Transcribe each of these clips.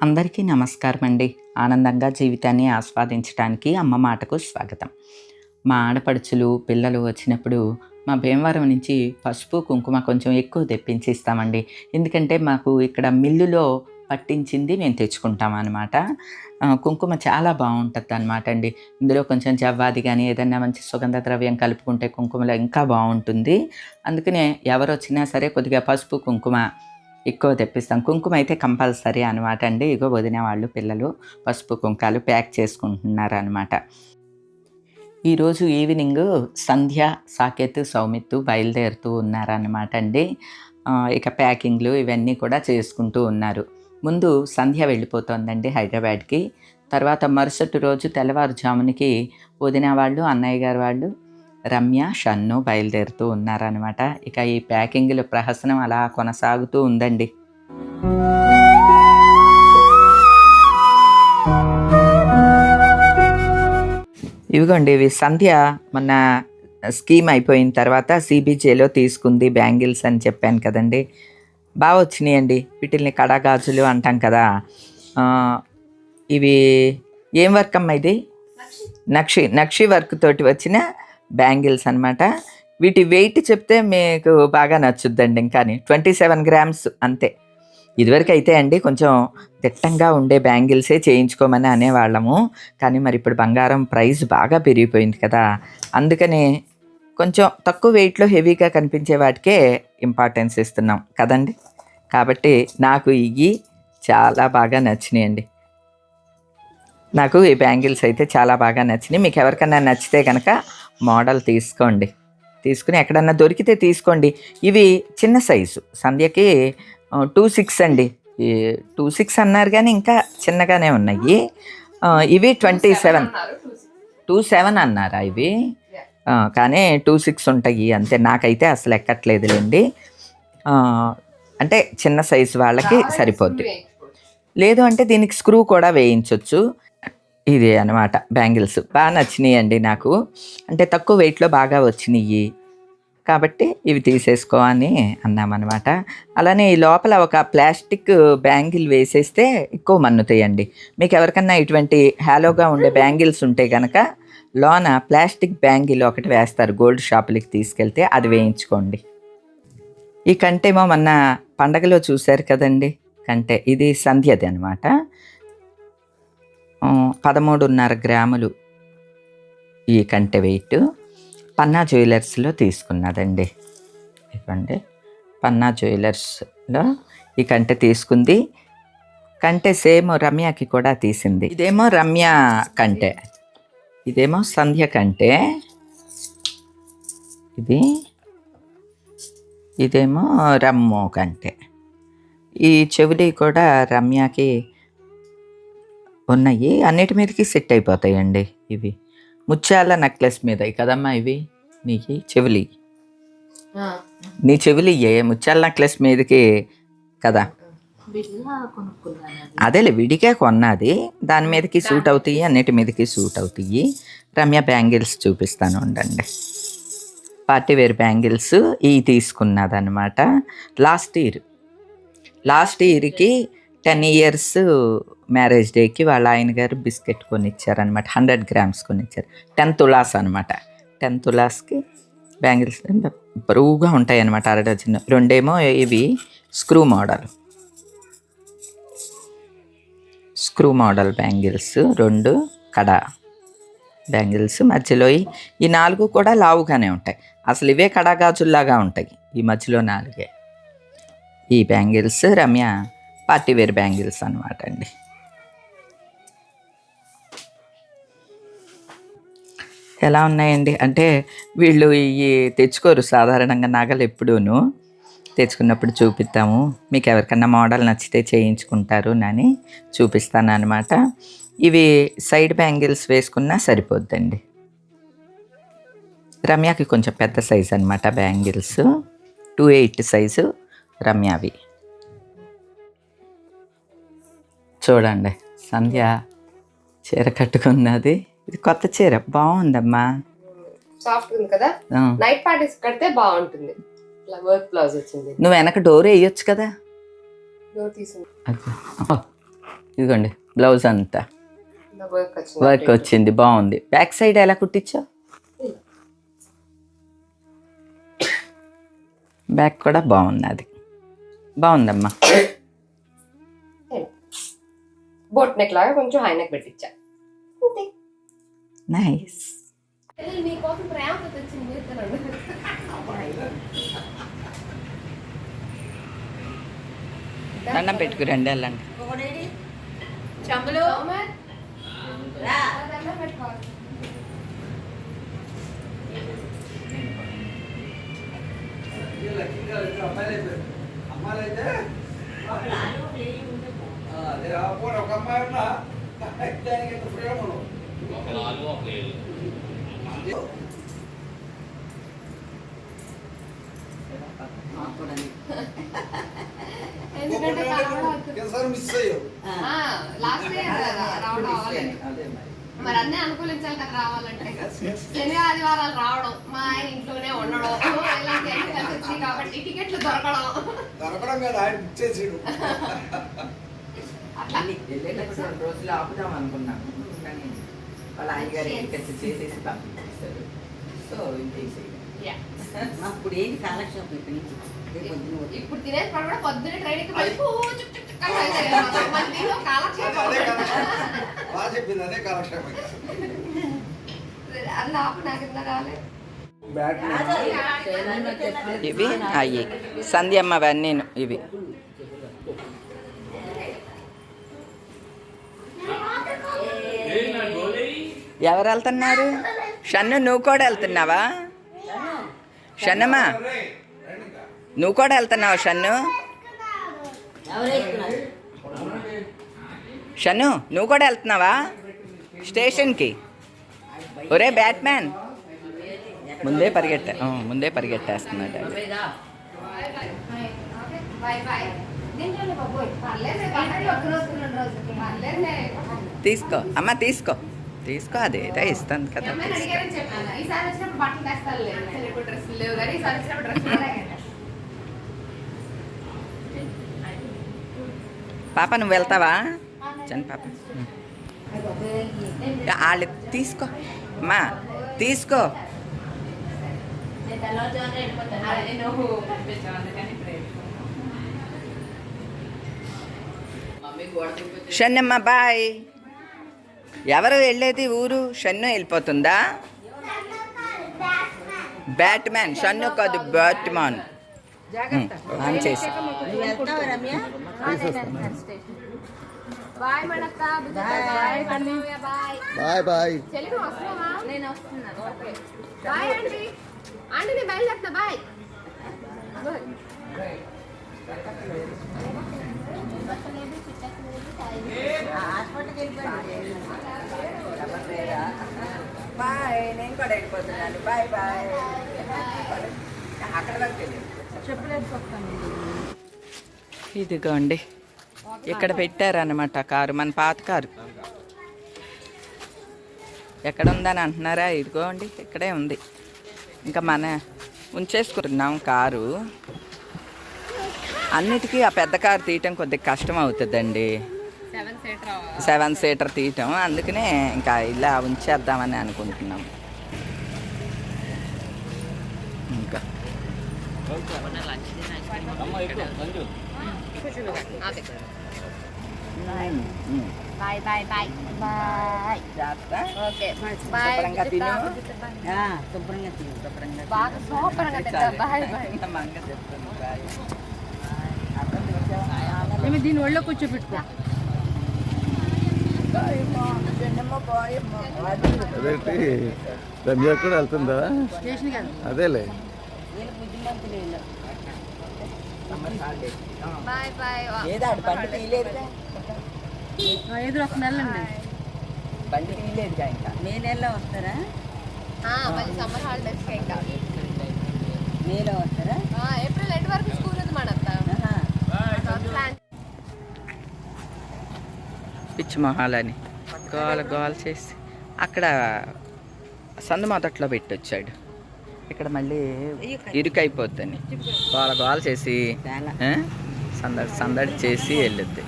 అందరికీ నమస్కారం అండి ఆనందంగా జీవితాన్ని ఆస్వాదించడానికి అమ్మ మాటకు స్వాగతం. మా ఆడపడుచులు పిల్లలు వచ్చినప్పుడు మా భీమవరం నుంచి పసుపు కుంకుమ కొంచెం ఎక్కువ తెప్పించి ఇస్తామండి ఎందుకంటే మాకు ఇక్కడ మిల్లులో పట్టించింది మేము తెచ్చుకుంటాం అనమాట కుంకుమ చాలా బాగుంటుంది అనమాట అండి ఇందులో కొంచెం జవ్వాది కానీ ఏదైనా మంచి సుగంధ ద్రవ్యం కలుపుకుంటే కుంకుమలో ఇంకా బాగుంటుంది. అందుకనే ఎవరు వచ్చినా సరే కొద్దిగా పసుపు కుంకుమ ఎక్కువ తెప్పిస్తాం. కుంకుమ అయితే కంపల్సరీ అనమాట అండి. ఇగో వదిన వాళ్ళు పిల్లలు పసుపు కుంకాలు ప్యాక్ చేసుకుంటున్నారు అనమాట ఈరోజు ఈవినింగ్ సంధ్య సాకేత్ సౌమిత్తు బయలుదేరుతూ ఉన్నారన్నమాట అండి. ఇక ప్యాకింగ్లు ఇవన్నీ కూడా చేసుకుంటూ ఉన్నారు. ముందు సంధ్య వెళ్ళిపోతోందండి హైదరాబాద్కి. తర్వాత మరుసటి రోజు తెల్లవారుజామునికి వదిన వాళ్ళు అన్నయ్య గారు వాళ్ళు రమ్య షన్ను బయలుదేరుతూ ఉన్నారనమాట ఇక ఈ ప్యాకింగ్ల ప్రహసనం అలా కొనసాగుతూ ఉందండి. ఇవిగోండి ఇవి సంధ్య మొన్న స్కీమ్ అయిపోయిన తర్వాత సిబిజేలో తీసుకుంది బ్యాంగిల్స్ అని చెప్పాను కదండి. బాగా వచ్చినాయండి. వీటిల్ని కడాగాజులు అంటాం కదా. ఇవి ఏం వర్క్ అమ్మ ఇది నక్షి నక్షి వర్క్ తోటి వచ్చిన బ్యాంగిల్స్ అనమాట వీటి వెయిట్ చెప్తే మీకు బాగా నచ్చుద్దండి ఇంకాని ట్వంటీ సెవెన్ గ్రామ్స్ అంతే. ఇదివరకు అయితే అండి కొంచెం దిట్టంగా ఉండే బ్యాంగిల్సే చేయించుకోమని అనేవాళ్ళము. కానీ మరి ఇప్పుడు బంగారం ప్రైస్ బాగా పెరిగిపోయింది కదా. అందుకని కొంచెం తక్కువ వెయిట్లో హెవీగా కనిపించే వాటికే ఇంపార్టెన్స్ ఇస్తున్నాం కదండి. కాబట్టి నాకు ఇవి చాలా బాగా నచ్చినాయండి. నాకు ఈ బ్యాంగిల్స్ అయితే చాలా బాగా నచ్చినాయి. మీకు ఎవరికన్నా నచ్చితే కనుక మోడల్ తీసుకోండి. తీసుకుని ఎక్కడన్నా దొరికితే తీసుకోండి. ఇవి చిన్న సైజు. సంధ్యకి టూ సిక్స్ అండి. టూ సిక్స్ అన్నారు కానీ ఇంకా చిన్నగానే ఉన్నాయి. ఇవి ట్వంటీ సెవెన్. టూ సెవెన్ అన్నారా ఇవి? కానీ టూ సిక్స్ ఉంటాయి. అంతే. నాకైతే అసలు ఎక్కట్లేదులేండి. అంటే చిన్న సైజు వాళ్ళకి సరిపోద్ది. లేదు అంటే దీనికి స్క్రూ కూడా వేయించవచ్చు ఇది అనమాట బ్యాంగిల్స్. బాగా నచ్చినాయి అండి నాకు. అంటే తక్కువ వెయిట్లో బాగా వచ్చినాయి కాబట్టి ఇవి తీసేసుకో అని అన్నామన్నమాట. అలానే ఈ లోపల ఒక ప్లాస్టిక్ బ్యాంగిల్ వేసేస్తే ఎక్కువ మన్నుతాయండి. మీకు ఎవరికన్నా ఇటువంటి హ్యాలోగా ఉండే బ్యాంగిల్స్ ఉంటే కనుక లోన ప్లాస్టిక్ బ్యాంగిల్ ఒకటి వేస్తారు గోల్డ్ షాపులకి తీసుకెళ్తే అది వేయించుకోండి. ఈ కంటేమో మొన్న పండగలో చూశారు కదండి కంటే. ఇది సంధ్యది అనమాట పదమూడున్నర గ్రాములు. ఈ కంటె వెయిట్ పన్నా జ్యువెలర్స్లో తీసుకున్నదండి. ఇవ్వండి పన్నా జ్యువెలర్స్లో ఈ కంటె తీసుకుంది. కంటె సేమ్ రమ్యకి కూడా తీసింది. ఇదేమో రమ్య కంటె. ఇదేమో సంధ్య కంటే. ఇది ఇదేమో రమ్ము కంటే. ఈ చెవులి కూడా రమ్యకి ఉన్నాయి. అన్నిటి మీదకి సెట్ అయిపోతాయండి ఇవి. ముత్యాల నెక్లెస్ మీద కదమ్మా ఇవి. నీకు చెవులి. నీ చెవులి ఏ ముత్యాల నెక్లెస్ మీదకి కదా. అదేలే విడిగా కొన్నది. దాని మీదకి సూట్ అవుతాయి అన్నిటి మీదకి సూట్ అవుతాయి. రమ్య బ్యాంగిల్స్ చూపిస్తాను ఉండండి. పార్టీ వేర్ బ్యాంగిల్స్ ఇవి తీసుకున్నదనమాట లాస్ట్ ఇయర్. లాస్ట్ ఇయర్కి టెన్ ఇయర్స్ మ్యారేజ్ డేకి వాళ్ళ ఆయన గారు బిస్కెట్ కొనిచ్చారనమాట హండ్రెడ్ గ్రామ్స్ కొనిచ్చారు. టెన్ తులాస్ అనమాట టెన్ తులాస్కి బ్యాంగిల్స్ బరువుగా ఉంటాయి అనమాట అర డజన్. రెండేమో ఇవి screw model. Screw model bangles రెండు కడ బ్యాంగిల్స్ మధ్యలో ఈ- నాలుగు కూడా లావుగానే ఉంటాయి. అసలు ఇవే కడాగాజుల్లాగా ఉంటాయి. ఈ మధ్యలో నాలుగే. ఈ bangles Ramya party wear bangles అనమాట అండి. ఎలా ఉన్నాయండి? అంటే వీళ్ళు ఇవి తెచ్చుకోరు సాధారణంగా నగలు ఎప్పుడూను. తెచ్చుకున్నప్పుడు చూపిస్తాము. మీకు ఎవరికన్నా మోడల్ నచ్చితే చేయించుకుంటారు అని చూపిస్తాను అనమాట ఇవి సైడ్ బ్యాంగిల్స్ వేసుకున్నా సరిపోద్దండి. రమ్యకి కొంచెం పెద్ద సైజ్ అనమాట బ్యాంగిల్స్. టూ ఎయిట్ సైజు రమ్యావి. చూడండి. సంధ్య చీర కట్టుకున్నది. ఇది కొత్త చీర. బాగుందమ్మా. సాఫ్ట్ ఉంది కదా. నైట్ పార్టీస్ కడితే బాగుంటుంది. వర్క్ బ్లౌజ్ వచ్చింది. నువ్వు వెనక డోర్ వేయొచ్చు కదా? డోర్ తీసుకుంది. ఇదిగోండి. బ్లౌజ్ అంతా. వర్క్ వచ్చింది. బాగుంది. బ్యాక్ సైడ్ ఎలా కుట్టించావు బ్యాక్ కూడా బాగుంది అది బాగుందమ్మా. బోట్ నెక్ లాగా కొంచెం హై నెక్ పెట్టించా. అంతే. నైస్. దండం పెట్టుకురండి వెళ్ళండి. అమ్మాయిలైతే పోనీ ఒక అమ్మాయి ఉన్నా దానికి ఇంత ఫ్రీడమ్ ఉండదు. ఎందుకంటే ఒకసారి మిస్ అయ్యావు. లాస్ట్ ఇయర్ రావడం అవ్వలేదు. మరి. అన్నీ అనుకూలించాలి కదా రావాలంటే. శని ఆదివారాలు రావడం మా ఆయన ఇంట్లోనే ఉండడం ఇలాంటి అన్ని కలిసి వచ్చినాయి కాబట్టి టికెట్లు దొరకడం. దొరకడం కాదు ఆయన బుక్ చేసాడు. అట్లా వెళ్ళేటప్పుడు రెండు రోజులు ఆపుదాం అనుకున్నాను కానీ వాళ్ళ చేసేసి పంపించేస్తారు సో Yeah. అప్పుడు ఏంటి కాలక్షేపం నుంచి. ఇప్పుడు పొద్దున్నే బాగా చెప్పింది అదే కాలక్షేపం అలా నాకు ఇవి అయ్యి సంధ్యమ్మ అవన్నీ ఇవి ఎవరు వెళ్తున్నారు? షన్ను నువ్వు కూడా వెళ్తున్నావా? షన్నమ్మా నువ్వు కూడా వెళ్తున్నావా షన్ను? షన్ను నువ్వు కూడా వెళ్తున్నావా? స్టేషన్కి. ఒరే బ్యాట్మ్యాన్. ముందే పరిగెట్ట ముందే పరిగెట్టేస్తున్నాడు తీసుకో అమ్మ తీసుకో. తీసుకో అదేదో ఇస్తాను కదా పాప నువ్వు వెళ్తావా? చని పాప. వాళ్ళు తీసుకో. అమ్మా తీసుకో. నేను తెల్లవారుజామున ఎవరు వెళ్ళేది ఊరు? షన్ను వెళ్ళిపోతుందా? బ్యాట్మ్యాన్. షన్ను కాదు బ్యాట్మాన్ ఆన్ చేసి. Bye bye. నేను వస్తున్నాను ఓకే. Bye aunty. ఆంటీ నేను బయలుదేరుతున్నా బాయ్ హాస్పిటల్కి వెళ్ళిపోయాడు బాయ్ నేను కూడా వెళ్ళిపోతున్నాను. Bye bye. అక్కడ ఇదిగోండి. ఇక్కడ పెట్టారన్నమాట కారు మన పాత కారు. ఎక్కడ ఉందని అంటున్నారా? ఇదిగోండి ఇక్కడే ఉంది. ఇంకా మన ఉంచేసుకుంటున్నాం కారు. అన్నిటికీ ఆ పెద్ద కారు తీయటం కొద్దిగా కష్టం అవుతుందండి. Seven seater. సెవెన్ సీటర్ తీయటం. అందుకనే ఇంకా ఇలా ఉంచేద్దామని అనుకుంటున్నాం. ఉమ్. బాయ్ బాయ్ బాయ్ బాయ్ జాగ్రత్త. ఓకే శుభ్రంగా. ఆ, శుభ్రంగా తిను శుభ్రంగా బాగా తింటా బాయ్ బాయ్ మా అక్క చెప్తుంది బాయ్. ఏమి దీని ఒళ్ళో కూర్చోబెట్టుకో అదేంటి రమ్య కూడా వెళ్తుందా అదేలే వీళ్ళు బుద్ధిమంతులు వీళ్ళు. Bye bye. ఏదో ఆడు బండి తీయలేదుగా? ఎదురు వస్తుంది వెళ్ళండి బండి తీయలేదుగా ఇంకా? మే నెలలో వస్తారా? మళ్ళీ సమ్మర్ హాలిడేస్ ఇంకా. మేలో వస్తారా? ఆ, ఏప్రిల్ ఎండ్ వరకు స్కూల్ ఉంది మన ఆహా. ప్లాన్ పిచ్చి మొహాలని గోల గోల చేసి అక్కడ సందు మొదట్లో పెట్టొచ్చాడు. ఇక్కడ మళ్ళీ ఇరుకైపోద్దని. గోల గోల చేసి? సందడి సందడి చేసి వెళ్ళొద్ది.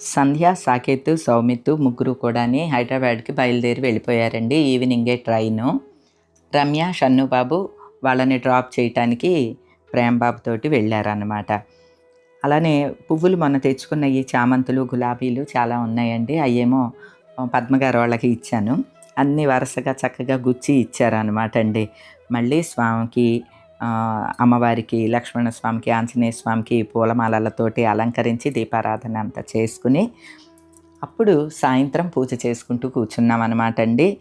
సంధ్య సాకేత్ సౌమిత్ ముగ్గురు కూడాని హైదరాబాద్కి బయలుదేరి వెళ్ళిపోయారండి ఈవినింగే ట్రైను. రమ్య షన్నుబాబు వాళ్ళని డ్రాప్ చేయటానికి ప్రేమబాబు తోటి వెళ్ళారన్నమాట. అలానే పువ్వులు మొన్న తెచ్చుకున్న ఈ చామంతులు గులాబీలు చాలా ఉన్నాయండి. అయ్యేమో పద్మగారు వాళ్ళకి ఇచ్చాను. అన్ని వరుసగా చక్కగా గుచ్చి ఇచ్చారనమాట అండి. మళ్ళీ స్వామికి అమ్మవారికి లక్ష్మణ స్వామికి ఆంజనేయ స్వామికి పూలమాలలతోటి అలంకరించి దీపారాధన అంతా చేసుకుని అప్పుడు సాయంత్రం పూజ చేసుకుంటూ కూర్చున్నాం అనమాట అండి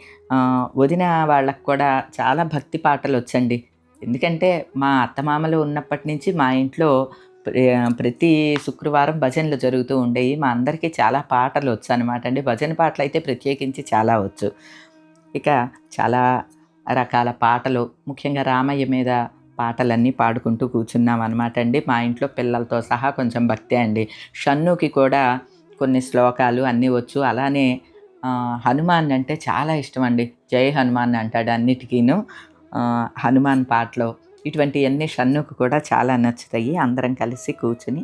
వదిన వాళ్ళకు కూడా చాలా భక్తి పాటలు వచ్చండి ఎందుకంటే మా అత్తమామలు ఉన్నప్పటి నుంచి మా ఇంట్లో ప్రతి శుక్రవారం భజనలు జరుగుతూ ఉండేవి. మా అందరికీ చాలా పాటలు వచ్చు అనమాట అండి. భజన పాటలు అయితే ప్రత్యేకించి చాలా వచ్చు. ఇక చాలా రకాల పాటలు ముఖ్యంగా రామయ్య మీద పాటలన్నీ పాడుకుంటూ కూర్చున్నాం అనమాట అండి. మా ఇంట్లో పిల్లలతో సహా కొంచెం భక్తే అండి. షన్నుకి కూడా కొన్ని శ్లోకాలు అన్నీ వచ్చు. అలానే హనుమాన్ అంటే చాలా ఇష్టం అండి. జై హనుమాన్ అంటాడు అన్నిటికీను. హనుమాన్ పాటలు ఇటువంటివన్నీ షన్నుకు కూడా చాలా నచ్చుతాయి. అందరం కలిసి కూర్చుని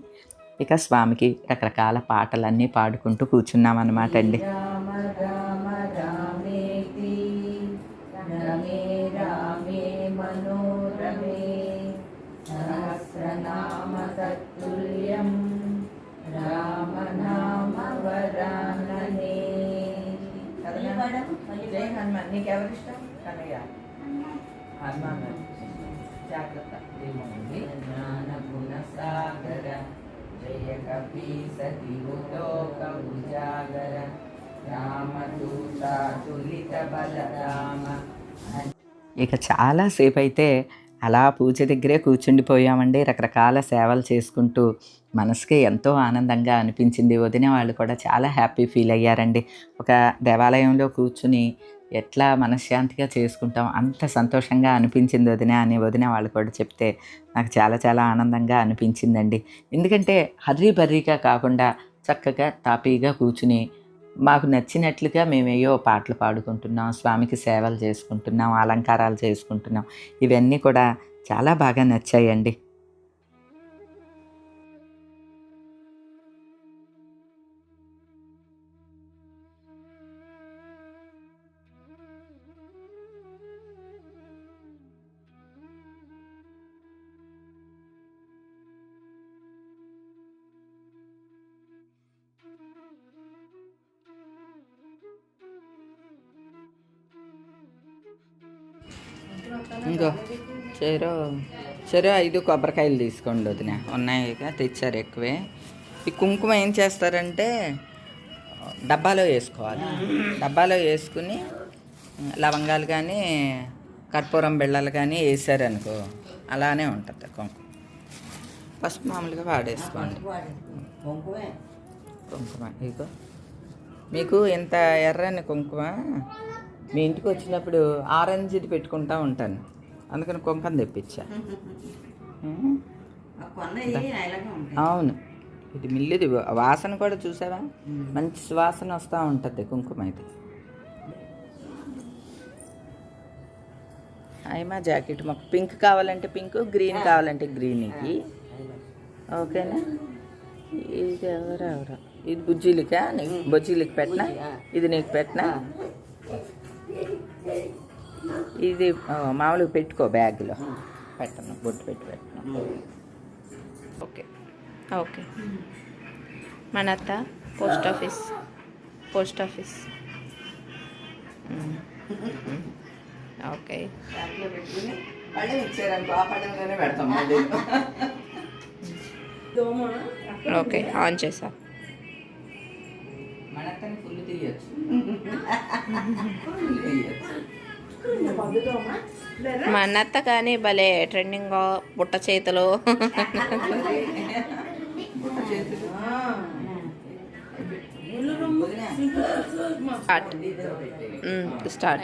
ఇక స్వామికి రకరకాల పాటలన్నీ పాడుకుంటూ కూర్చున్నాం అనమాట అండి రామ రామ రామేతి రమే రామే మనోరమే సహస్రనామ తత్తుల్యం రామ నామ వరాననే. జై హనుమాన్. నీకు ఎవరు ఇష్టం కన్నయ్య హనుమాన్. జాగ్రత్త. సాగర జయ కపి సతి లోక ఉజాగర రామదూత తులిత బలరామ ఇక చాలాసేపు అయితే అలా పూజ దగ్గరే కూర్చుండిపోయామండి. రకరకాల సేవలు చేసుకుంటూ మనసుకి ఎంతో ఆనందంగా అనిపించింది. వదిన వాళ్ళు కూడా చాలా హ్యాపీ ఫీల్ అయ్యారండి. ఒక దేవాలయంలో కూర్చుని ఎట్లా మనశ్శాంతిగా చేసుకుంటాం అంత సంతోషంగా అనిపించింది వదిన అని వదిన వాళ్ళు కూడా చెప్తే నాకు చాలా చాలా ఆనందంగా అనిపించిందండి. ఎందుకంటే హర్రీ బర్రీగా కాకుండా చక్కగా తాపీగా కూర్చుని మాకు నచ్చినట్లుగా మేమేయో పాటలు పాడుకుంటున్నాం స్వామికి సేవలు చేసుకుంటున్నాం అలంకారాలు చేసుకుంటున్నాం. ఇవన్నీ కూడా చాలా బాగా నచ్చాయండి. ఇంకో చెరో చెరో ఐదు కొబ్బరికాయలు తీసుకోండి వదిన. ఉన్నాయి తెచ్చారు ఎక్కువే. ఈ కుంకుమ ఏం చేస్తారంటే డబ్బాలో వేసుకోవాలి. డబ్బాలో వేసుకుని లవంగాలు కానీ కర్పూరం బిళ్ళలు కానీ వేసారనుకో అలానే ఉంటుంది కుంకుమ. పసుపు మామూలుగా వాడేసుకోండి. కుంకుమ. ఇగో మీకు ఇంత ఎర్రని కుంకుమ మీ ఇంటికి వచ్చినప్పుడు ఆరెంజ్ది పెట్టుకుంటా ఉంటాను. అందుకని కుంకుమ తెప్పించా. అవును. ఇది మిల్లిది. వాసన కూడా చూసావా? మంచి సువాసన వస్తూ ఉంటుంది కుంకుమ ఇది అయిమా జాకెట్ మాకు పింక్ కావాలంటే పింక్ గ్రీన్ కావాలంటే గ్రీన్కి ఓకేనా? ఇది ఎవరు ఎవరు? ఇది బుజ్జిలికా? నీకు బుజ్జిలికి పెట్టినా? ఇది నీకు పెట్టినా? ఇది మామూలుగా పెట్టుకో బ్యాగ్లో. పెట్టను బొట్టు పెట్టి పెట్టను okay. Okay. మనత్త post office. Post office. Okay. Okay on చేసా. మన అత్తని ఫుల్ తీయచ్చు. ఫుల్ తీయచ్చు. మా అన్నత్త కానీ భలే ట్రెండింగ్ బుట్ట చేతులు. స్టార్ట్ స్టార్ట్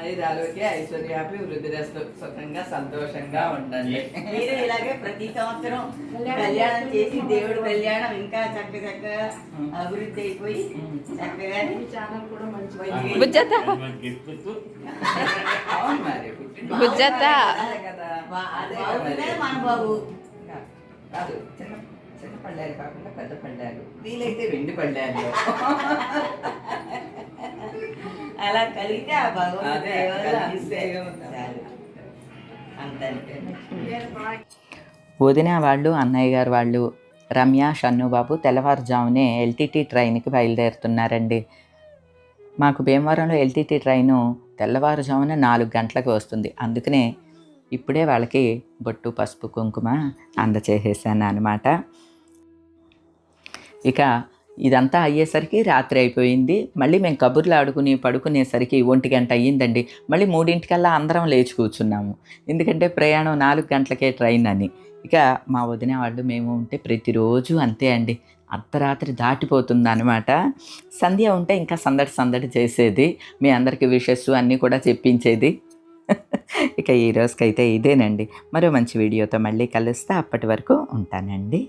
ఐదు ఆరోగ్య ఐశ్వర్యాపి వృద్ధిరస్తు సుఖంగా సంతోషంగా ఉండండి. మీరు ఇలాగే ప్రతి సంవత్సరం కళ్యాణం చేసి దేవుడు కళ్యాణం ఇంకా చక్క చక్కగా అభివృద్ధి అయిపోయి చక్కగా బుజ్జత్త. అవును మరి. పుట్టిన బుజ్జత్త కదా? బాగుందే. మన బాబు కాదు. చిన్న పళ్ళాలు కాకుండా పెద్ద పళ్ళాలు వీలైతే వెండి పళ్ళాలు అలా కలిగితే ఆ భగవంతుడి. అంతంతే వదిన వాళ్ళు అన్నయ్య గారు వాళ్ళు రమ్య షన్నుబాబు తెల్లవారుజామునే ఎల్టీటీ ట్రైన్కి బయలుదేరుతున్నారండి. మాకు భీమవరంలో ఎల్టీటీ ట్రైను తెల్లవారుజామున నాలుగు గంటలకు వస్తుంది. అందుకనే ఇప్పుడే వాళ్ళకి బొట్టు పసుపు కుంకుమ అందచేసేసాను అనమాట ఇక ఇదంతా అయ్యేసరికి రాత్రి అయిపోయింది. మళ్ళీ మేము కబుర్లు ఆడుకుని పడుకునేసరికి ఒంటి గంట అయ్యిందండి. మళ్ళీ మూడింటికల్లా అందరం లేచి కూర్చున్నాము. ఎందుకంటే ప్రయాణం నాలుగు గంటలకే ట్రైన్ అని. ఇక మా వదిన వాళ్ళు మేము ఉంటే ప్రతిరోజు అంతే అండి. అర్ధరాత్రి దాటిపోతుంది అనమాట సంధ్య ఉంటే ఇంకా సందడి సందడి చేసేది. మీ అందరికీ విషెస్ అన్నీ కూడా చెప్పించేది. ఇక ఈ రోజుకైతే ఇదేనండి. మరో మంచి వీడియోతో మళ్ళీ కలుస్తా. అప్పటి వరకు ఉంటానండి.